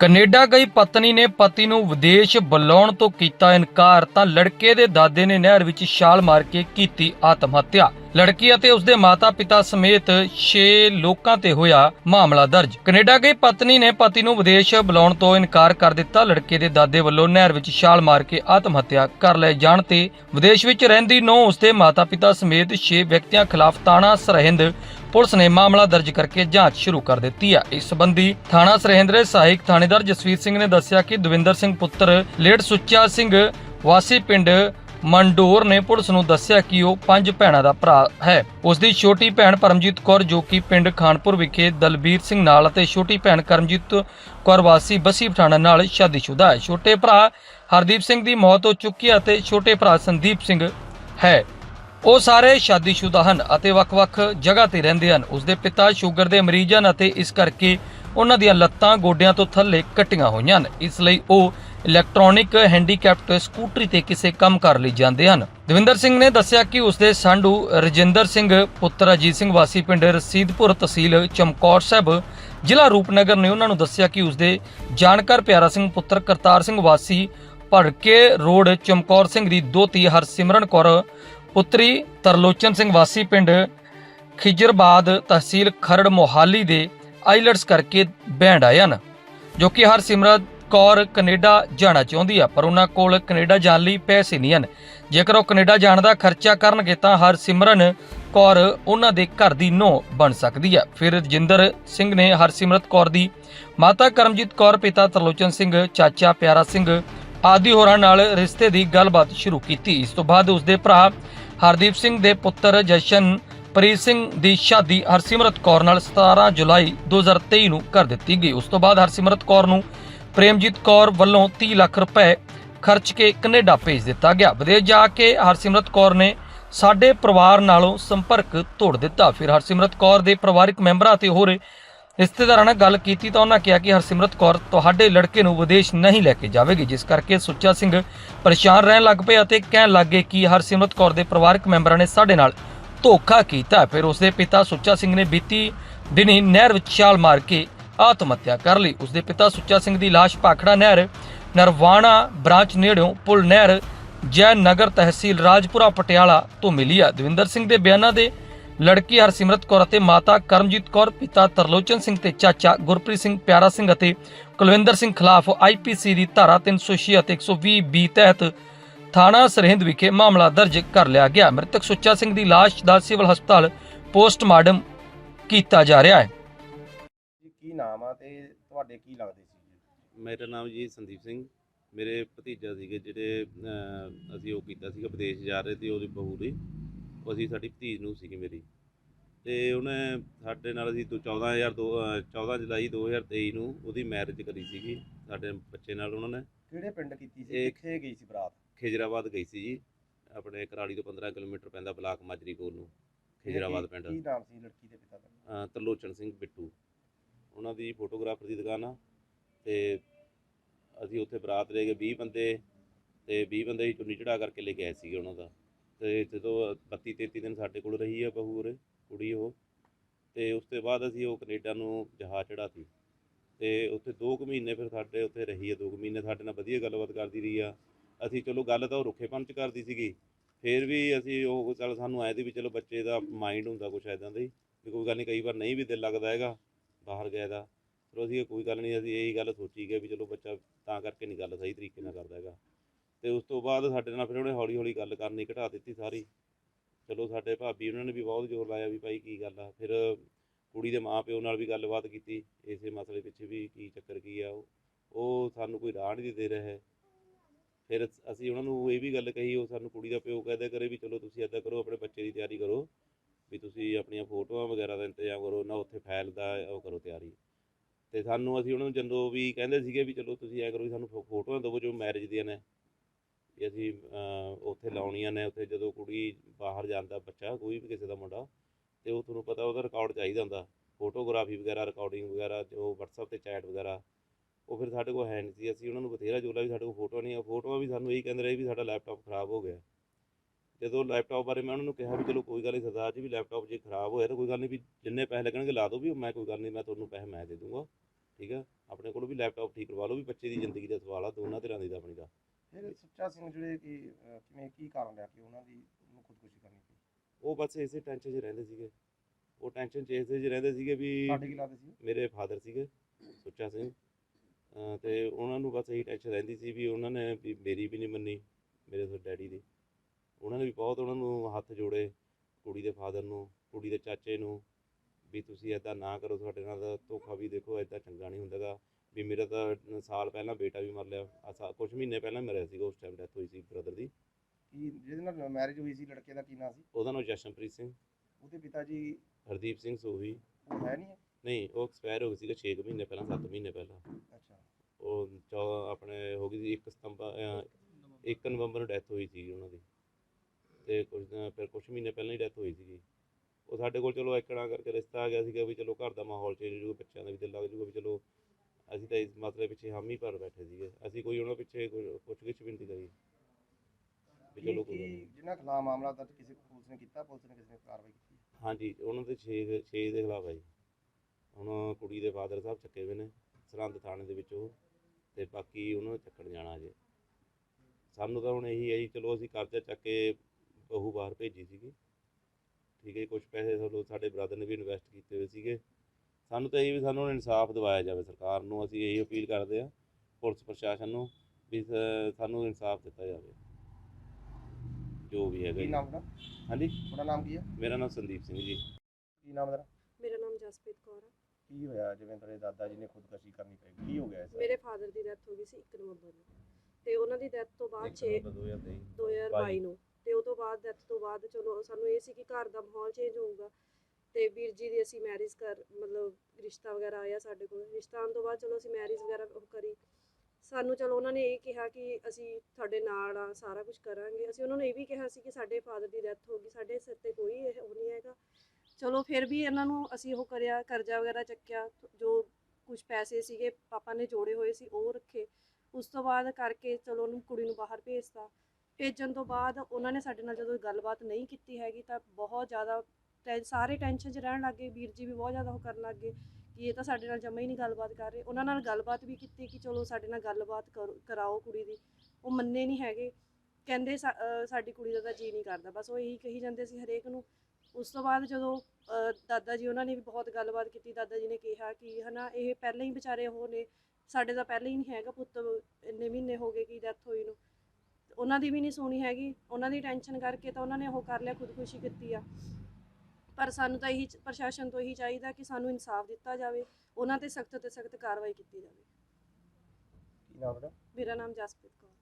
Canada ਗਈ ਪਤਨੀ ਨੇ ਪਤੀ ਨੂੰ ਵਿਦੇਸ਼ ਬੁਲਾਉਣ ਤੋਂ ਕੀਤਾ ਇਨਕਾਰ, ਤਾਂ ਲੜਕੇ ਦੇ ਦਾਦੇ ਨੇ ਨਹਿਰ ਵਿੱਚ ਛਾਲ ਮਾਰ ਕੇ ਕੀਤੀ ਆਤਮ ਹੱਤਿਆ ਲੜਕੀ ਅਤੇ ਉਸਦੇ ਮਾਤਾ-ਪਿਤਾ ਸਮੇਤ 6 ਲੋਕਾਂ ਤੇ ਹੋਇਆ ਮਾਮਲਾ ਦਰਜ। ਕੈਨੇਡਾ ਗਈ ਪਤਨੀ ਨੇ ਪਤੀ ਨੂੰ ਵਿਦੇਸ਼ ਬੁਲਾਉਣ ਤੋਂ ਇਨਕਾਰ ਕਰ ਦਿੱਤਾ। ਲੜਕੇ ਦੇ ਦਾਦੇ ਵੱਲੋਂ ਨਹਿਰ ਵਿੱਚ ਛਾਲ ਮਾਰ ਕੇ ਆਤਮ ਹੱਤਿਆ ਕਰ ਲਏ ਜਾਣ ਤੇ ਵਿਦੇਸ਼ ਵਿੱਚ ਰਹਿੰਦੀ ਨੂੰ ਉਸਦੇ ਮਾਤਾ-ਪਿਤਾ ਸਮੇਤ 6 ਵਿਅਕਤੀਆਂ ਖਿਲਾਫ ਥਾਣਾ ਸਰਹਿੰਦ ਪੁਲਿਸ ਨੇ ਮਾਮਲਾ ਦਰਜ ਕਰਕੇ ਜਾਂਚ ਸ਼ੁਰੂ ਕਰ ਦਿੱਤੀ ਹੈ। ਇਸ ਸੰਬੰਧੀ ਥਾਣਾ ਸਰਹਿੰਦ ਦੇ ਸਹਾਇਕ ਥਾਣੇਦਾਰ ਜਸਵੀਰ ਸਿੰਘ ਨੇ ਦੱਸਿਆ ਕਿ ਦਵਿੰਦਰ ਸਿੰਘ ਪੁੱਤਰ, ਲੇਟ ਸੁੱਚਾ ਸਿੰਘ ਵਾਸੀ ਪਿੰਡ ਮੰਡੋਰ ਨੇ ਪੁਲਿਸ ਨੂੰ ਦੱਸਿਆ ਕਿ ਉਹ ਪੰਜ ਭੈਣਾਂ ਦਾ ਭਰਾ ਹੈ। ਉਸ ਦੀ ਛੋਟੀ ਭੈਣ ਪਰਮਜੀਤ ਕੌਰ ਜੋ ਕਿ ਪਿੰਡ ਖਾਨਪੁਰ ਵਿਖੇ ਦਲਬੀਰ ਸਿੰਘ ਨਾਲ ਅਤੇ ਛੋਟੀ ਭੈਣ ਕਰਮਜੀਤ ਕੌਰ ਵਾਸੀ ਬਸੀ ਪਠਾਣਾ ਨਾਲ ਸ਼ਾਦੀशुदा ਹੈ। ਛੋਟੇ ਭਰਾ ਹਰਦੀਪ ਸਿੰਘ ਦੀ ਮੌਤ ਹੋ ਚੁੱਕੀ ਹੈ ਅਤੇ ਛੋਟੇ ਭਰਾ ਸੰਦੀਪ ਸਿੰਘ ਹੈ। ਉਹ ਸਾਰੇ ਸ਼ਾਦੀशुदा ਹਨ ਅਤੇ ਵੱਖ-ਵੱਖ ਜਗ੍ਹਾ ਤੇ ਰਹਿੰਦੇ ਹਨ। ਉਸ ਦੇ ਪਿਤਾ ਸ਼ੂਗਰ ਦੇ ਮਰੀਜ਼ ਹਨ ਅਤੇ ਇਸ ਕਰਕੇ ਉਹਨਾਂ ਦੀਆਂ ਲੱਤਾਂ ਗੋਡਿਆਂ ਤੋਂ ਥੱਲੇ ਕੱਟੀਆਂ ਹੋਈਆਂ ਹਨ। ਇਸ ਲਈ ਉਹ ਇਲੈਕਟ੍ਰੋਨਿਕ ਹੈਂਡੀਕੈਪਟ ਸਕੂਟਰੀ ਤੇ ਕਿਸੇ ਕੰਮ ਕਰ ਲਈ ਜਾਂਦੇ ਹਨ। ਦਵਿੰਦਰ ਸਿੰਘ ਨੇ ਦੱਸਿਆ ਕਿ ਉਸ ਦੇ ਸਾਂਢੂ ਰਜਿੰਦਰ ਸਿੰਘ, ਪੁੱਤਰ ਅਜੀਤ ਸਿੰਘ ਵਾਸੀ ਪਿੰਡ ਰਸੀਦਪੁਰ ਤਹਿਸੀਲ ਚਮਕੌਰ ਸਾਹਿਬ, ਜ਼ਿਲ੍ਹਾ ਰੂਪਨਗਰ ਨੇ ਉਹਨਾਂ ਨੂੰ ਦੱਸਿਆ ਕਿ ਉਸ ਦੇ ਜਾਣਕਾਰ ਪਿਆਰਾ ਸਿੰਘ ਪੁੱਤਰ ਕਰਤਾਰ ਸਿੰਘ ਵਾਸੀ ਭੜਕੇ ਰੋਡ ਚਮਕੌਰ ਸਿੰਘ ਦੀ ਦੋਤੀ ਹਰਸਿਮਰਨ ਕੌਰ, ਪੁੱਤਰੀ ਤਰਲੋਚਨ ਸਿੰਘ ਵਾਸੀ ਪਿੰਡ ਖਿਜਰਬਾਦ ਤਹਿਸੀਲ ਖਰੜ ਮੋਹਾਲੀ ਦੇ ਆਈਲਟਸ ਕਰਕੇ ਬੈਂਡ ਆਏ ਹਨ, ਜੋ ਕਿ ਹਰਸਿਮਰਤ ਕੌਰ ਕੈਨੇਡਾ ਜਾਣਾ ਚਾਹੁੰਦੀ ਆ, ਪਰ ਉਹਨਾਂ ਕੋਲ ਕੈਨੇਡਾ ਜਾਣ ਲਈ ਪੈਸੇ ਨਹੀਂ ਹਨ। ਜੇਕਰ ਉਹ ਕੈਨੇਡਾ ਜਾਣ ਦਾ ਖਰਚਾ ਕਰਨਗੇ ਤਾਂ ਹਰਸਿਮਰਨ ਕੌਰ ਉਹਨਾਂ ਦੇ ਘਰ ਦੀ ਨੋ ਬਣ ਸਕਦੀ ਆ। ਫਿਰ ਰਜਿੰਦਰ ਸਿੰਘ ਨੇ ਹਰਸਿਮਰਤ ਕੌਰ ਦੀ ਮਾਤਾ ਕਰਮਜੀਤ ਕੌਰ, ਪਿਤਾ ਤਰਲੋਚਨ ਸਿੰਘ, ਚਾਚਾ ਪਿਆਰਾ ਸਿੰਘ ਆਦਿ ਹੋਰਾਂ ਨਾਲ ਰਿਸ਼ਤੇ ਦੀ ਗੱਲਬਾਤ ਸ਼ੁਰੂ ਕੀਤੀ। ਇਸ ਤੋਂ ਬਾਅਦ ਉਸਦੇ ਭਰਾ ਹਰਦੀਪ ਸਿੰਘ ਦੇ ਪੁੱਤਰ ਜਸ਼ਨ ਪ੍ਰੀਤ ਸਿੰਘ ਦੀ ਸ਼ਾਦੀ ਹਰਸਿਮਰਤ ਕੌਰ ਨਾਲ 17 ਜੁਲਾਈ 2023 ਨੂੰ ਕਰ ਦਿੱਤੀ ਗਈ। ਉਸ ਤੋਂ ਬਾਅਦ ਹਰਸਿਮਰਤ ਕੌਰ ਨੂੰ ਪ੍ਰੇਮਜੀਤ ਕੌਰ ਵੱਲੋਂ 30 ਲੱਖ ਰੁਪਏ ਖਰਚ ਕੇ ਕੈਨੇਡਾ ਭੇਜ ਦਿੱਤਾ ਗਿਆ। ਵਿਦੇਸ਼ ਜਾ ਕੇ ਹਰਸਿਮਰਤ ਕੌਰ ਨੇ ਸਾਡੇ ਪਰਿਵਾਰ ਨਾਲੋਂ ਸੰਪਰਕ ਤੋੜ ਦਿੱਤਾ। ਫਿਰ ਹਰਸਿਮਰਤ ਕੌਰ ਦੇ ਪਰਿਵਾਰਕ ਮੈਂਬਰਾਂ ਅਤੇ ਹੋਰ ਰਿਸ਼ਤੇਦਾਰਾਂ ਨਾਲ ਗੱਲ ਕੀਤੀ ਤਾਂ ਉਹਨਾਂ ਕਿਹਾ ਕਿ ਹਰਸਿਮਰਤ ਕੌਰ ਤੁਹਾਡੇ ਲੜਕੇ ਨੂੰ ਵਿਦੇਸ਼ ਨਹੀਂ ਲੈ ਕੇ ਜਾਵੇਗੀ। ਜਿਸ ਕਰਕੇ ਸੁੱਚਾ ਸਿੰਘ ਪਰੇਸ਼ਾਨ ਰਹਿਣ ਲੱਗ ਪਏ ਅਤੇ ਕਹਿਣ ਲੱਗੇ ਕਿ ਹਰਸਿਮਰਤ ਕੌਰ ਦੇ ਪਰਿਵਾਰਕ ਮੈਂਬਰਾਂ ਨੇ ਸਾਡੇ ਨਾਲ ਧੋਖਾ ਕੀਤਾ। ਫਿਰ ਉਸਦੇ ਪਿਤਾ ਸੁੱਚਾ ਸਿੰਘ ਨੇ ਬੀਤੀ ਦਿਨੀ ਨਹਿਰ ਵਿੱਚ ਛਾਲ ਮਾਰ ਕੇ ਆਤਮ ਹੱਤਿਆ ਕਰ ਲਈ। ਉਸਦੇ ਪਿਤਾ ਸੁੱਚਾ ਸਿੰਘ ਦੀ ਲਾਸ਼ ਭਾਖੜਾ ਨਹਿਰ, ਨਰਵਾਣਾ ਬ੍ਰਾਂਚ ਨੇੜਿਓਂ ਪੁਲ ਨਹਿਰ, ਜੈ ਨਗਰ ਤਹਿਸੀਲ ਰਾਜਪੁਰਾ ਪਟਿਆਲਾ ਤੋਂ ਮਿਲੀ ਆ। ਦਵਿੰਦਰ ਸਿੰਘ ਦੇ ਬਿਆਨਾਂ ਦੇ ਲੜਕੀ ਹਰਸਿਮਰਤ ਕੌਰ ਅਤੇ ਮਾਤਾ ਕਰਮਜੀਤ ਕੌਰ, ਪਿਤਾ ਤਰਲੋਚਨ ਸਿੰਘ ਤੇ ਚਾਚਾ ਗੁਰਪ੍ਰੀਤ ਸਿੰਘ, ਪਿਆਰਾ ਸਿੰਘ ਅਤੇ ਕੁਲਵਿੰਦਰ ਸਿੰਘ ਖਿਲਾਫ ਆਈਪੀਸੀ ਦੀ ਧਾਰਾ 306 ਅਤੇ 120 ਬੀ ਤਹਿਤ ਥਾਣਾ ਸਰਹਿੰਦ ਵਿਖੇ ਮਾਮਲਾ ਦਰਜ ਕਰ ਲਿਆ ਗਿਆ। ਮ੍ਰਿਤਕ ਸੁੱਚਾ ਸਿੰਘ ਦੀ ਲਾਸ਼ ਦਾ ਸਿਵਲ ਹਸਪਤਾਲ ਪੋਸਟਮਾਰਟਮ ਕੀਤਾ ਜਾ ਰਿਹਾ ਹੈ। ਕੀ ਨਾਮ ਆ ਤੇ ਤੁਹਾਡੇ ਕੀ ਲੱਗਦੇ ਸੀ? ਜੀ ਮੇਰਾ ਨਾਮ ਜੀ ਸੰਦੀਪ ਸਿੰਘ। ਮੇਰੇ ਭਤੀਜਾ ਸੀਗੇ ਜਿਹੜੇ ਅਹ, ਅਸੀਂ ਉਹ ਕੀਤਾ ਸੀਗਾ ਵਿਦੇਸ਼ ਜਾ ਰਹੇ ਤੇ ਉਹਦੀ ਬਹੂ ਦੀ। ਉਹ ਅਸੀਂ ਸਾਡੀ ਭਤੀਜ ਨੂੰ ਸੀਗੀ ਮੇਰੀ। ਤੇ ਉਹਨੇ ਸਾਡੇ ਨਾਲ ਅਸੀਂ ਦੋ- 14000 ਦੋ ਅਹ, 14 ਜੁਲਾਈ 2023 ਨੂੰ ਉਹਦੀ ਮੈਰਿਜ ਕਰੀ ਸੀਗੀ ਸਾਡੇ ਬੱਚੇ ਨਾਲ ਉਹਨਾਂ ਨੇ। ਕਿਹੜੇ ਪਿੰਡ ਕੀਤੀ ਸੀ? ਇਹ- ਕਿੱਥੇ ਗਈ ਸੀ ਬਰਾਤ? ਖਿਜਰਾਬਾਦ ਗਈ ਸੀ ਜੀ। ਆਪਣੇ ਕਰਾਲੀ ਤੋਂ 15 ਕਿਲੋਮੀਟਰ ਪੈਂਦਾ ਬਲਾਕ ਮਾਜਰੀ ਕੋਲ ਨੂੰ ਖਿਜਰਾਬਾਦ ਕੀ- ਪਿੰਡ। ਕੀ ਨਾਮ ਸੀ ਲੜਕੀ ਦੇ ਪਿਤਾ ਦਾ? ਅਹ, ਤਰਲੋਚਨ ਸਿੰਘ ਬਿੱਟੂ। ਉਹਨਾਂ ਦੀ ਫੋਟੋਗ੍ਰਾਫਰ ਦੀ ਦੁਕਾਨ ਆ ਤੇ ਅਸੀਂ ਉੱਥੇ ਬਰਾਤ ਲੈ ਗਏ 20 ਬੰਦੇ ਤੇ 20 ਬੰਦੇ ਹੀ ਚੁੰਨੀ ਚੜਾ ਕਰਕੇ ਲੈ ਕੇ ਆਏ ਸੀਗੇ ਉਹਨਾਂ ਦਾ। ਤੇ ਜਦੋਂ 32 33 ਦਿਨ ਸਾਡੇ ਕੋਲ ਰਹੀ ਆ ਬਹੂ ਉਰੇ, ਕੁੜੀ ਉਹ, ਤੇ ਉਸ ਤੋਂ ਬਾਅਦ ਅਸੀਂ ਉਹ ਕੈਨੇਡਾ ਨੂੰ ਜਹਾਜ਼ ਚੜਾਤੀ ਤੇ ਉੱਥੇ 2 ਕੁ ਮਹੀਨੇ ਫਿਰ ਸਾਡੇ ਉੱਥੇ ਰਹੀ ਆ 2 ਕੁ ਮਹੀਨੇ ਸਾਡੇ ਨਾਲ ਵਧੀਆ ਗੱਲਬਾਤ ਕਰਦੀ ਰਹੀ ਆ। ਅਸੀਂ ਚਲੋ ਗੱਲ ਤਾਂ ਉਹ ਰੁੱਖੇਪਨ ਚ ਕਰਦੀ ਸੀਗੀ, ਫਿਰ ਵੀ ਅਸੀਂ ਉਹ ਚੱਲ ਸਾਨੂੰ ਆਏ ਦੀ ਵੀ ਚਲੋ ਬੱਚੇ ਦਾ ਮਾਈਂਡ ਹੁੰਦਾ ਕੁਛ ਐਦਾਂ ਦਾ ਹੀ, ਵੀ ਕੋਈ ਗੱਲ ਨਹੀਂ ਕਈ ਵਾਰ ਨਹੀਂ ਵੀ ਦਿਲ ਲੱਗਦਾ ਹੈਗਾ। ਬਾਹਰ ਗਿਆ ਦਾ। ਚਲੋ ਅਸੀਂ ਇਹ ਕੋਈ ਗੱਲ ਨਹੀਂ, ਅਸੀਂ ਇਹੀ ਗੱਲ ਸੋਚੀ ਗਏ ਵੀ ਚਲੋ ਬੱਚਾ ਤਾਂ ਕਰਕੇ ਨਹੀਂ ਗੱਲ ਸਹੀ ਤਰੀਕੇ ਨਾਲ ਕਰਦਾ ਹੈਗਾ। ਤੇ ਉਸ ਤੋਂ ਬਾਅਦ ਸਾਡੇ ਨਾਲ ਫਿਰ ਉਹਨੇ ਹੌਲੀ ਹੌਲੀ ਗੱਲ ਕਰਨੀ, ਘਟਾ ਦਿੱਤੀ ਸਾਰੀ। ਚਲੋ ਸਾਡੇ ਭਾਬੀ ਉਹਨਾਂ ਨੇ ਵੀ ਬਹੁਤ ਜ਼ੋਰ ਲਾਇਆ ਵੀ ਭਾਈ ਕੀ ਗੱਲ ਆ। ਫਿਰ ਕੁੜੀ ਦੇ ਮਾਂ ਪਿਓ ਨਾਲ ਵੀ ਗੱਲਬਾਤ ਕੀਤੀ। ਇਸੇ ਮਸਲੇ ਪਿੱਛੇ ਵੀ ਕੀ ਚੱਕਰ ਕੀ ਆ ਉਹ। ਉਹ ਸਾਨੂੰ ਕੋਈ ਰਾਹ ਨਹੀਂ ਦੇ ਰਿਹਾ। ਫਿਰ ਅਸੀਂ ਉਹਨਾਂ ਨੂੰ ਇਹ ਵੀ ਗੱਲ ਕਹੀ, ਉਹ ਸਾਨੂੰ ਕੁੜੀ ਦਾ ਪਿਓ ਕਹਿੰਦਾ ਕਰੇ ਵੀ ਚਲੋ ਤੁਸੀਂ ਏਦਾਂ ਕਰੋ, ਆਪਣੇ ਬੱਚੇ ਦੀ ਤਿਆਰੀ ਕਰੋ। ਵੀ ਤੁਸੀਂ ਆਪਣੀਆਂ ਫੋਟੋਆਂ ਵਗੈਰਾ ਦਾ ਇੰਤਜ਼ਾਮ ਕਰੋ ਨਾ ਉੱਥੇ ਫਾਈਲ ਦਾ ਉਹ ਕਰੋ ਤਿਆਰੀ। ਤੇ ਸਾਨੂੰ ਅਸੀਂ ਉਹਨਾਂ ਨੂੰ ਜਦੋਂ ਵੀ ਕਹਿੰਦੇ ਸੀਗੇ ਵੀ ਚਲੋ ਤੁਸੀਂ ਐ ਕਰੋ ਵੀ ਸਾਨੂੰ ਫੋ- ਫੋਟੋਆਂ ਦਿਓ ਜੋ ਮੈਰਿਜ ਦੀਆਂ ਨੇ। ਵੀ ਅਸੀਂ ਅਹ, ਉੱਥੇ ਲਾਉਣੀਆਂ ਨੇ ਉੱਥੇ ਜਦੋਂ ਕੁੜੀ ਬਾਹਰ ਜਾਂਦਾ ਬੱਚਾ ਕੋਈ ਵੀ ਕਿਸੇ ਦਾ ਮੁੰਡਾ ਤੇ ਉਹ ਤੁਹਾਨੂੰ ਪਤਾ ਉਹਦਾ ਰਿਕਾਰਡ ਚਾਹੀਦਾ ਹੁੰਦਾ। ਫੋਟੋਗ੍ਰਾਫੀ ਵਗੈਰਾ ਰਿਕਾਰਡਿੰਗ ਵਗੈਰਾ ਜੋ WhatsApp ਤੇ ਚੈਟ ਵਗੈਰਾ ਉਹ ਫਿਰ ਸਾਡੇ ਕੋਲ ਹੈ ਨਹੀਂ ਸੀ। ਅਸੀਂ ਉਹਨਾਂ ਨੂੰ ਬਥੇਰਾ ਜੋਲਾ ਵੀ ਸਾਡੇ ਕੋਲ ਫੋਟੋਆਂ ਨਹੀਂ ਆ। ਫੋਟੋਆਂ ਵੀ ਸਾਨੂੰ ਇਹੀ ਕਹਿੰਦੇ ਰਹੇ ਵੀ ਸਾਡਾ ਲੈਪਟਾਪ ਖਰਾਬ ਹੋ ਗਿਆ। ਜਦੋਂ ਲੈਪਟਾਪ ਬਾਰੇ ਮੈਂ ਉਹਨਾਂ ਨੂੰ ਕਿਹਾ ਵੀ ਚਲੋ ਕੋਈ ਗੱਲ ਨਹੀਂ ਸਰਦਾਰ ਜੀ ਵੀ ਲੈਪਟਾਪ ਜੇ ਖਰਾਬ ਹੋਇਆ ਤਾਂ ਕੋਈ ਗੱਲ ਨਹੀਂ ਵੀ ਜਿੰਨੇ ਪੈਸੇ ਲੱਗਣਗੇ ਲਾ ਦਿਓ ਵੀ ਮੈਂ ਕੋਈ ਗੱਲ ਨਹੀਂ ਮੈਂ ਤੁਹਾਨੂੰ ਪੈਸੇ ਮੈਂ ਦੇ ਦੂੰਗਾ। ਠੀਕ ਆ? ਆਪਣੇ ਕੋਲ ਵੀ ਲੈਪਟਾਪ ਠੀਕ ਕਰਵਾ ਲਓ ਵੀ ਬੱਚੇ ਦੀ ਜ਼ਿੰਦਗੀ ਦਾ ਸਵਾਲ ਆ ਦੋਨਾਂ ਤਰ੍ਹਾਂ ਦੀ ਦਾ ਆਪਣੀ ਦਾ। ਫਿਰ ਸੁੱਚਾ ਸਿੰਘ ਜਿਹੜੇ ਕਿ ਅਹ, ਕਿਵੇਂ ਕੀ ਕਾਰਨ ਲਿਆ ਕਿ ਉਹਨਾਂ ਦੀ ਉਹਨੂੰ ਖੁਦਕੁਸ਼ੀ ਕਰਨੀ ਪਈ? ਉਹ ਬਸ ਇਸੇ ਟੈਨਸ਼ਨ 'ਚ ਰਹਿੰਦੇ ਸੀਗੇ। ਉਹ ਟੈਨਸ਼ਨ 'ਚ ਇਸੇ 'ਚ ਰਹਿੰਦੇ ਸੀਗੇ ਵੀ ਸਾਡੇ ਕੀ ਲੱਗਦੇ ਸੀ ਮੇਰੇ ਫਾਦਰ ਸੀਗੇ ਸੁੱਚਾ ਸਿੰਘ। ਅਹ ਤੇ ਉਹਨਾਂ ਨੂੰ ਬਸ ਇਹੀ ਟੈਨਸ਼ਨ ਰਹਿੰਦੀ ਸੀ ਵੀ ਉਹਨਾਂ ਨੇ ਵੀ ਮੇਰੀ ਵੀ ਨਹੀਂ ਮੰਨੀ ਮੇਰੇ ਡੈਡੀ ਦੀ। ਉਹਨਾਂ ਨੇ ਵੀ ਬਹੁਤ ਉਹਨਾਂ ਨੂੰ ਹੱਥ ਜੋੜੇ ਕੁੜੀ ਦੇ ਫਾਦਰ ਨੂੰ ਕੁੜੀ ਦੇ ਚਾਚੇ ਨੂੰ ਵੀ ਤੁਸੀਂ ਐਦਾਂ ਨਾ ਕਰੋ ਤੁਹਾਡੇ ਨਾਲ ਧੋਖਾ ਵੀ ਦੇਖੋ ਐਦਾਂ ਚੰਗਾ ਨਹੀਂ ਹੁੰਦਾਗਾ। ਵੀ ਮੇਰਾ ਤਾਂ ਸਾਲ ਪਹਿਲਾਂ ਬੇਟਾ ਵੀ ਮਰ ਲਿਆ ਕੁਝ ਮਹੀਨੇ ਪਹਿਲਾਂ ਮਰਿਆ ਸੀਗਾ ਉਸ ਟਾਈਮ ਡੈਥ ਹੋਈ ਸੀ ਬ੍ਰਦਰ ਦੀ। ਕੀ ਜਿਹਦੇ ਨਾਲ ਮੈਰਿਜ ਹੋਈ ਸੀ ਲੜਕੇ ਦਾ ਕੀ ਨਾਂ ਸੀ? ਉਹਦਾ ਨਾਮ ਜਸ਼ਨਪ੍ਰੀਤ ਸਿੰਘ। ਉਹਦੇ ਪਿਤਾ ਜੀ ਹਰਦੀਪ ਸਿੰਘ ਸੋਹੀ। ਉਹ ਹੈ ਨਹੀਂ? ਨਹੀਂ ਉਹ ਐਕਸਪਾਇਰ ਹੋ ਗਈ ਸੀਗਾ 6 ਮਹੀਨੇ ਪਹਿਲਾਂ 7 ਮਹੀਨੇ ਪਹਿਲਾਂ। ਅੱਛਾ। ਉਹ ਚੌ- ਆਪਣੇ ਹੋ ਗਈ ਸੀ 1 ਸਤੰਬਰ 1 ਨਵੰਬਰ ਨੂੰ ਡੈਥ ਹੋਈ ਸੀ ਉਹਨਾਂ ਦੀ। ਤੇ ਕੁਝ ਦਿਨ ਫਿਰ ਕੁਝ ਮਹੀਨੇ ਪਹਿਲਾਂ ਹੀ ਡੈਥ ਹੋਈ ਸੀਗੀ। ਉਹ ਸਾਡੇ ਕੋਲ ਚਲੋ ਇੱਕਣਾ ਕਰਕੇ ਰਿਸ਼ਤਾ ਆ ਗਿਆ ਸੀਗਾ ਵੀ ਚਲੋ ਘਰ ਦਾ ਮਾਹੌਲ ਚੇਂਜ ਹੋ ਜਾਊਗਾ ਬੱਚਿਆਂ ਦਾ ਵੀ ਦਿਲ ਲੱਗ ਜਾਊਗਾ ਵੀ ਚਲੋ ਅਸੀਂ ਤਾਂ ਇਸ ਮਸਲੇ ਪਿੱਛੇ ਹਾਮੀ ਭਰ ਬੈਠੇ ਸੀਗੇ। ਅਸੀਂ ਕੋਈ ਉਹਨਾਂ ਪਿੱਛੇ ਕੁਝ ਕੁਛ ਵੀ ਨਹੀਂ ਕਰੀ। ਵੀ ਕੀ ਚਲੋ ਕੋਈ ਗੱਲ ਕੀ ਨਹੀਂ। ਜਿਨ੍ਹਾਂ ਖਿਲਾਫ ਮਾਮਲਾ ਦਰਜ ਕਿਸੇ ਪੁਲਿਸ ਨੇ ਕੀਤਾ ਪੁਲਿਸ ਨੇ ਕਿਸੇ ਨੇ ਕਾਰਵਾਈ ਕੀਤੀ? ਹਾਂਜੀ ਉਹਨਾਂ ਦੇ 6 6 ਦੇ ਖਿਲਾਫ ਹੈ ਜੀ। ਹੁਣ ਕੁੜੀ ਦੇ ਫਾਦਰ ਸਾਹਿਬ ਚੱਕੇ ਹੋਏ ਨੇ ਸਰਹੰਦ ਥਾਣੇ ਦੇ ਵਿੱਚ ਉਹ ਤੇ ਬਾਕੀ ਉਹਨਾਂ ਨੂੰ ਚੱਕਣ ਜਾਣਾ ਜੇ ਸਾਨੂੰ ਤਾਂ ਹੁਣ ਇਹੀ ਹੈ ਜੀ ਚਲੋ ਅਸੀਂ ਕਰਜ਼ਾ ਚੱਕ ਕੇ ਬਹੂ ਬਾਹਰ ਭੇਜੀ ਸੀਗੀ। ਠੀਕ ਹੈ ਕੁਝ ਪੈਸੇ ਚਲੋ ਸਾਡੇ ਬ੍ਰਦਰ ਨੇ ਵੀ ਇਨਵੈਸਟ ਕੀਤੇ ਹੋਏ ਸੀਗੇ। ਸਾਨੂੰ ਤਾਂ ਇਹ ਵੀ ਸਾਨੂੰ ਇਨਸਾਫ ਦਿਵਾਇਆ ਜਾਵੇ ਸਰਕਾਰ ਨੂੰ ਅਸੀਂ ਇਹੀ ਅਪੀਲ ਕਰਦੇ ਆ ਪੁਲਿਸ ਪ੍ਰਸ਼ਾਸਨ ਨੂੰ ਵੀ ਸਾਨੂੰ ਇਨਸਾਫ ਦਿੱਤਾ ਜਾਵੇ। ਜੋ ਵੀ ਹੈਗਾ ਕੀ ਜੀ। ਨਾਮ ਦਾ ਹਾਂਜੀ? ਤੁਹਾਡਾ ਨਾਮ ਕੀ ਹੈ? ਮੇਰਾ ਨਾਮ ਸੰਦੀਪ ਸਿੰਘ ਜੀ। ਕੀ ਨਾਮ ਦਾ ਮੇਰਾ ਨਾਮ ਜਸਪ੍ਰੀਤ ਕੌਰ ਹੈ ਕੀ ਹੋਇਆ? ਜਿਵੇਂ ਤੁਹਾਡੇ ਦਾਦਾ ਜੀ ਨੇ ਖੁਦਕੁਸ਼ੀ ਕਰਨੀ ਪਈ ਕੀ ਹੋ ਗਿਆ ਇਸ ਮੇਰੇ ਫਾਦਰ ਦੀ ਡੈਥ ਹੋ ਗਈ ਸੀ 1 ਨਵੰਬਰ ਨੂੰ। ਤੇ ਉਹਨਾਂ ਦੀ ਡੈਥ ਤੋਂ ਬਾਅਦ 6 2022 ਨੂੰ। ਤੇ ਉਹ ਤੋਂ ਬਾਅਦ ਡੈਥ ਤੋਂ ਬਾਅਦ ਚਲੋ ਸਾਨੂੰ ਇਹ ਸੀ ਕਿ ਘਰ ਦਾ ਮਾਹੌਲ ਚੇਂਜ ਹੋਊਗਾ। ਤੇ ਵੀਰ ਜੀ ਦੀ ਅਸੀਂ ਮੈਰਿਜ ਕਰ, ਮਤਲਬ ਰਿਸ਼ਤਾ ਵਗੈਰਾ ਆਇਆ ਸਾਡੇ ਕੋਲ। ਰਿਸ਼ਤਾ ਆਉਣ ਤੋਂ ਬਾਅਦ ਚਲੋ ਅਸੀਂ ਮੈਰਿਜ ਵਗੈਰਾ ਉਹ ਕਰੀ। ਸਾਨੂੰ ਚਲੋ ਉਹਨਾਂ ਨੇ ਇਹ ਕਿਹਾ ਕਿ ਅਸੀਂ ਤੁਹਾਡੇ ਨਾਲ ਆ, ਸਾਰਾ ਕੁਝ ਕਰਾਂਗੇ। ਅਸੀਂ ਉਹਨਾਂ ਨੂੰ ਇਹ ਵੀ ਕਿਹਾ ਸੀ ਕਿ ਸਾਡੇ ਫਾਦਰ ਦੀ ਡੈਥ ਹੋ ਗਈ, ਸਾਡੇ ਸਿਰ ਤੇ ਕੋਈ ਇਹ ਉਹ ਨਹੀਂ ਹੈਗਾ। ਚਲੋ ਫਿਰ ਵੀ ਇਹਨਾਂ ਨੂੰ ਅਸੀਂ ਉਹ ਕਰਿਆ, ਕਰਜ਼ਾ ਵਗੈਰਾ ਚੱਕਿਆ, ਜੋ ਕੁਝ ਪੈਸੇ ਸੀਗੇ, ਪਾਪਾ ਨੇ ਜੋੜੇ ਹੋਏ ਸੀ, ਉਹ ਰੱਖੇ। ਉਸ ਤੋਂ ਬਾਅਦ ਕਰਕੇ ਚਲੋ ਉਹਨੂੰ ਕੁੜੀ ਨੂੰ ਬਾਹਰ ਭੇਜਤਾ। ਭੇਜਣ ਤੋਂ ਬਾਅਦ ਉਹਨਾਂ ਨੇ ਸਾਡੇ ਨਾਲ ਜਦੋਂ ਗੱਲਬਾਤ ਨਹੀਂ ਕੀਤੀ ਹੈਗੀ ਤਾਂ ਬਹੁਤ ਜ਼ਿਆਦਾ ਟੈ- ਸਾਰੇ ਟੈਨਸ਼ਨ 'ਚ ਰਹਿਣ ਲੱਗੇ ਵੀਰ ਜੀ ਵੀ ਬਹੁਤ ਜ਼ਿਆਦਾ ਉਹ ਕਰਨ ਲੱਗੇ ਕਿ ਇਹ ਤਾਂ ਸਾਡੇ ਨਾਲ ਜਮਾ ਹੀ ਨਹੀਂ ਗੱਲਬਾਤ ਕਰ ਰਹੇ। ਉਹਨਾਂ ਨਾਲ ਗੱਲਬਾਤ ਵੀ ਕੀਤੀ ਕਿ ਚਲੋ ਸਾਡੇ ਨਾਲ ਗੱਲਬਾਤ ਕਰੋ, ਕਰਾਓ ਕੁੜੀ ਦੀ। ਉਹ ਮੰਨੇ ਨਹੀਂ ਹੈਗੇ। ਕਹਿੰਦੇ ਸਾ- ਅਹ ਸਾਡੀ ਕੁੜੀ ਦਾ ਤਾਂ ਜੀ ਨਹੀਂ ਕਰਦਾ। ਬਸ ਉਹ ਇਹੀ ਕਹੀ ਜਾਂਦੇ ਸੀ ਹਰੇਕ ਨੂੰ। ਉਸ ਤੋਂ ਬਾਅਦ ਜਦੋਂ, ਅਹ ਦਾਦਾ ਜੀ ਉਹਨਾਂ ਨੇ ਵੀ ਬਹੁਤ ਗੱਲਬਾਤ ਕੀਤੀ। ਦਾਦਾ ਜੀ ਨੇ ਕਿਹਾ ਕਿ ਹਨਾ ਇਹ ਪਹਿਲਾਂ ਹੀ ਵਿਚਾਰੇ ਉਹ ਨੇ। ਸਾਡੇ ਤਾਂ ਪਹਿਲਾਂ ਹੀ ਨਹੀਂ ਹੈਗਾ ਪੁੱਤ। ਇੰਨੇ ਮਹੀਨੇ ਹੋ ਗਏ ਕਿ ਡੈਥ ਹੋਈ ਨੂੰ। ਉਹਨਾਂ ਦੀ ਵੀ ਨਹੀਂ ਸੁਣੀ ਹੈਗੀ ਉਹਨਾਂ ਦੀ ਟੈਨਸ਼ਨ ਕਰਕੇ ਤਾਂ ਉਹਨਾਂ ਨੇ ਉਹ ਕਰ ਲਿਆ ਖੁਦਕੁਸ਼ੀ ਕੀਤੀ ਆ। ਪਰ ਸਾਨੂੰ ਤਾਂ ਇਹੀ ਪ੍ਰਸ਼ਾਸਨ ਤੋਂ ਇਹੀ ਚਾਹੀਦਾ ਕਿ ਸਾਨੂੰ ਇਨਸਾਫ ਦਿੱਤਾ ਜਾਵੇ ਉਹਨਾਂ ਤੇ ਸਖਤ ਤੇ ਸਖਤ ਕਾਰਵਾਈ ਕੀਤੀ ਜਾਵੇ। ਕੀ ਨਾਮ ਤੁਹਾਡਾ? ਮੇਰਾ ਨਾਮ ਜਸਪ੍ਰੀਤ ਕੌਰ।